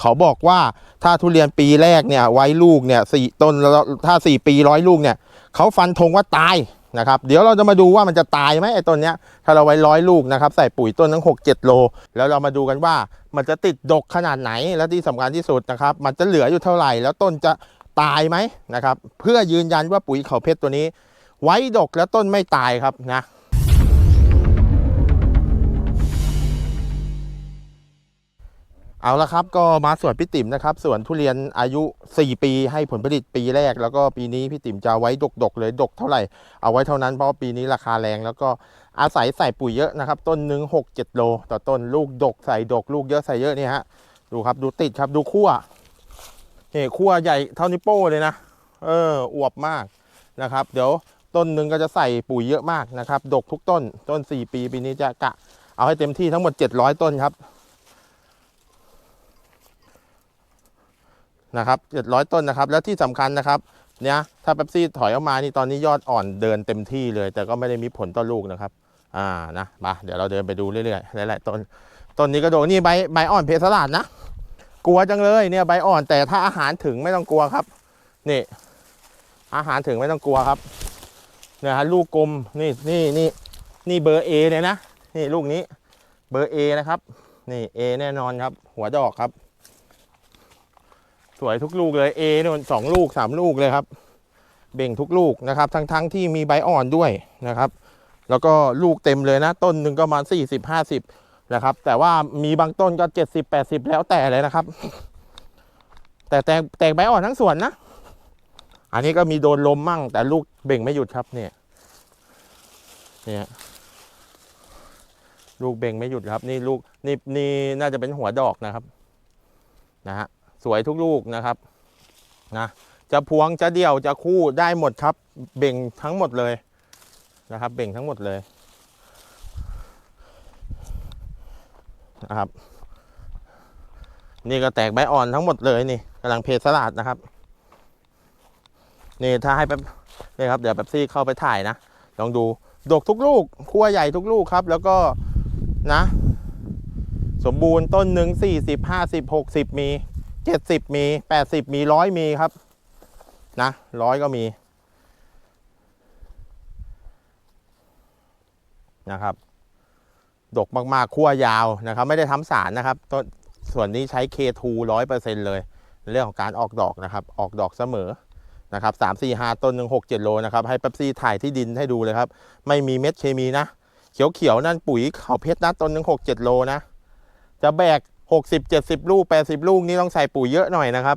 เขาบอกว่าถ้าทุเรียนปีแรกเนี่ยไว้ลูกเนี่ยสี่ต้นแล้วถ้าสี่ปีร้อยลูกเนี่ยเขาฟันธงว่าตายนะครับเดี๋ยวเราจะมาดูว่ามันจะตายไหมไอ้ต้นเนี้ยถ้าเราไว้ร้อยลูกนะครับใส่ปุ๋ยต้นทั้งหกเจ็ดโล แล้วเรามาดูกันว่ามันจะติดดกขนาดไหนและที่สำคัญที่สุดนะครับมันจะเหลืออยู่เท่าไหร่ แล้วต้นจะตายไหมนะครับเพื่อยืนยันว่าปุ๋ยเขาเพชรตัวนี้ ไว้ดกแล้วต้นไม่ตายครับนะ เอาละครับก็มาสวนพี่ติ๋มนะครับสวนทุเรียนอายุ 4 ปีให้ผลผลิตปีแรก แล้วก็ปีนี้พี่ติ๋มจะไว้ดกๆเลยดกเท่าไหร่เอาไว้เท่านั้นเพราะปีนี้ราคาแรง แล้วก็อาศัยใส่ปุ๋ยเยอะนะครับ ต้นหนึ่งหกเจ็ดโล ต่อต้นลูกดกใส่ดก ลูกเยอะใส่เยอะนี่ฮะดูครับดูติดครับดูขั้วนี่ขั้วใหญ่เท่านิ้วโป้เลยนะเอออวบมากนะครับ เดี๋ยวต้นหนึ่งก็จะใส่ปุ๋ยเยอะมากนะครับ ดกทุกต้นต้น 4 ปีปีนี้จะกะ เอาให้เต็มที่ทั้งหมด 700 ต้นครับ นะครับ700ต้นนะครับ แล้วที่สำคัญนะครับเนี่ยถ้าเป๊ปซี่ถอยออกมานี่ตอนนี้ยอดอ่อนเดินเต็มที่เลย แต่ก็ไม่ได้มีผลต่อลูกนะครับอ่านะมาเดี๋ยวเราเดินไปดูเรื่อยๆหลายๆต้นต้นนี้ก็โดนนี่ใบใบอ่อนเพสลาดนะกลัวจังเลยเนี่ยใบอ่อนแต่ถ้าอาหารถึงไม่ต้องกลัวครับนี่อาหารถึงไม่ต้องกลัวครับเนี่ยฮะลูกกลมนี่นี่นี่นี่เบอร์เอเลยนะนี่ลูกนี้เบอร์เอนะครับนี่เอแน่นอนครับ หัวดอกครับ สวยทุกลูกเลย A นู่นสองลูกสามลูกเลยครับ เบ่งทุกลูกนะครับ ทั้งทั้งที่มีใบอ่อนด้วยนะครับ แล้วก็ลูกเต็มเลยนะ ต้นหนึ่งก็ประมาณสี่สิบห้าสิบนะครับ แต่ว่ามีบางต้นก็เจ็ดสิบแปดสิบแล้วแต่เลยนะครับ แต่แตกแตกใบอ่อนทั้งส่วนนะ อันนี้ก็มีโดนลมมั่ง แต่ลูกเบ่งไม่หยุดครับเนี่ย เนี่ยลูกเบ่งไม่หยุดครับ นี่ลูกนี่นี่น่าจะเป็นหัวดอกนะครับ นะฮะ สวยทุกลูกนะครับนะจะพวงจะเดี่ยวจะคู่ได้หมดครับ เบ่งทั้งหมดเลยนะครับ เบ่งทั้งหมดเลยนะครับ นี่ก็แตกใบอ่อนทั้งหมดเลยนี่กำลังเพสลาดนะครับ นี่ถ้าให้แป๊บนี่ครับเดี๋ยวแป๊บซี่เข้าไปถ่ายนะลองดูดกทุกลูกขั้วใหญ่ทุกลูกครับ แล้วก็นะ สมบูรณ์ต้นหนึ่งสี่สิบห้าสิบหกสิบมี เจ็ดสิบมีแปดสิบมีร้อยมีครับ นะร้อยก็มีนะครับ ดกมากๆขั้วยาวนะครับ ไม่ได้ทำสารนะครับต้นส่วนนี้ใช้ K2 ร้อยเปอร์เซ็นเลย เรื่องของการออกดอกนะครับ ออกดอกเสมอนะครับสามสี่ห้าต้นหนึ่งหกเจ็ดโลนะครับ ให้เป๊ปซี่ถ่ายที่ดินให้ดูเลยครับ ไม่มีเม็ดเคมีนะ เขียวๆ นั่นปุ๋ยเขาเพชรนะต้นหนึ่งหกเจ็ดโลนะ จะแบก 60 70 ลูก 80 ลูกนี่ต้องใส่ปุ๋ยเยอะหน่อยนะครับ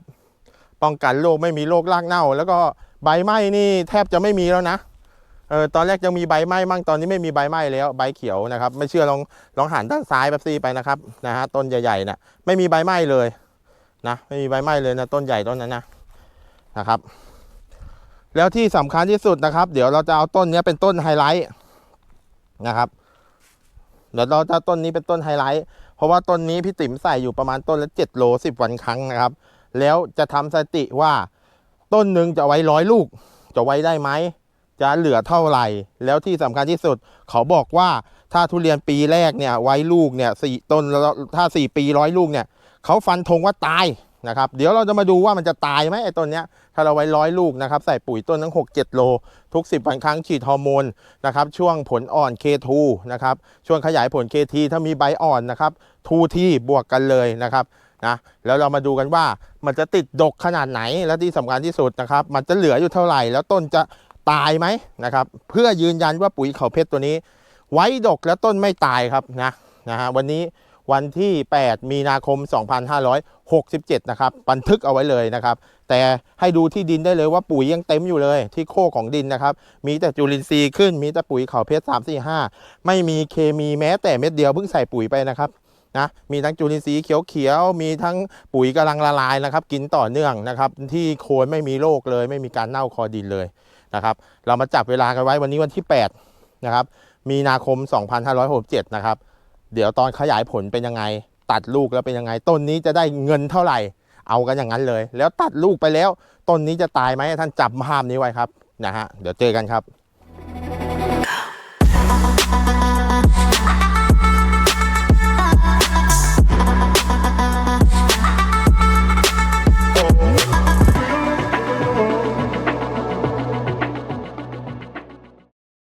ป้องกันโรคไม่มีโรครากเน่า แล้วก็ใบไหม้นี่แทบจะไม่มีแล้วนะเออตอนแรกยังมีใบไหม้มั่งตอนนี้ไม่มีใบไหม้แล้วใบเขียวนะครับ ไม่เชื่อลองลองหันด้านซ้ายแบบซีไปนะครับนะฮะต้นใหญ่ๆนะ่ะไม่มีใบไหม้เลยนะไม่มีใบไหม้เลยนะต้นใหญ่ต้นนั้นนะนะครับ แล้วที่สำคัญที่สุดนะครับ เดี๋ยวเราจะเอาต้นนี้เป็นต้นไฮไลท์นะครับเดี๋ยวเราจะต้นนี้เป็นต้นไฮไลท์ ราะว่าต้นนี้พี่ติ๋มใส่อยู่ประมาณต้นละ7โล10 วันครั้งนะครับ แล้วจะทำสติว่าต้นหนึ่งจะไว้ร้อยลูก จะไว้ได้ไหม จะเหลือเท่าไหร่ แล้วที่สำคัญที่สุด เขาบอกว่าถ้าทุเรียนปีแรกเนี่ยไว้ลูกเนี่ยสี่ต้นแล้วถ้า 4 ปีร้อยลูกเนี่ยเขาฟันธงว่าตาย นะครับ เดี๋ยวเราจะมาดูว่ามันจะตายไหมไอ้ต้นเนี้ยถ้าเราไว้ร้อยลูกนะครับใส่ปุ๋ยต้นทั้ง 6 7 โล ทุก 10วันครั้งฉีดฮอร์โมนนะครับช่วงผลอ่อน K2 นะครับช่วงขยายผล KT ถ้ามีใบอ่อนนะครับทูทีบวกกันเลยนะครับนะแล้วเรามาดูกันว่ามันจะติดดกขนาดไหนและที่สำคัญที่สุดนะครับ มันจะเหลืออยู่เท่าไหร่ แล้วต้นจะตายไหมนะครับเพื่อยืนยันว่าปุ๋ยเขาเพชรตัวนี้ ไว้ดกแล้วต้นไม่ตายครับนะนะฮะวันนี้ วันที่ 8 มีนาคม 2567 นะครับ บันทึกเอาไว้เลยนะครับ แต่ให้ดูที่ดินได้เลยว่าปุ๋ยยังเต็มอยู่เลย ที่โคของดินนะครับ มีแต่จุลินทรีย์ขึ้น มีแต่ปุ๋ยเขาเพชร3 4 5 ไม่มีเคมีแม้แต่เม็ดเดียวเพิ่งใส่ปุ๋ยไปนะครับนะมีทั้งจุลินทรีย์เขียวๆ มีทั้งปุ๋ยกำลังละลายนะครับ กินต่อเนื่องนะครับ ที่โคนไม่มีโรคเลย ไม่มีการเน่าคอดินเลยนะครับ เรามาจับเวลากันไว้วันนี้วันที่ 8 นะครับ มีนาคม 2567 นะครับ เดี๋ยวตอนขยายผลเป็นยังไง ตัดลูกแล้วเป็นยังไง ต้นนี้จะได้เงินเท่าไหร่ เอากันอย่างนั้นเลย แล้วตัดลูกไปแล้ว ต้นนี้จะตายไหมท่านจับภาพนี้ไว้ครับนะฮะเดี๋ยวเจอกันครับ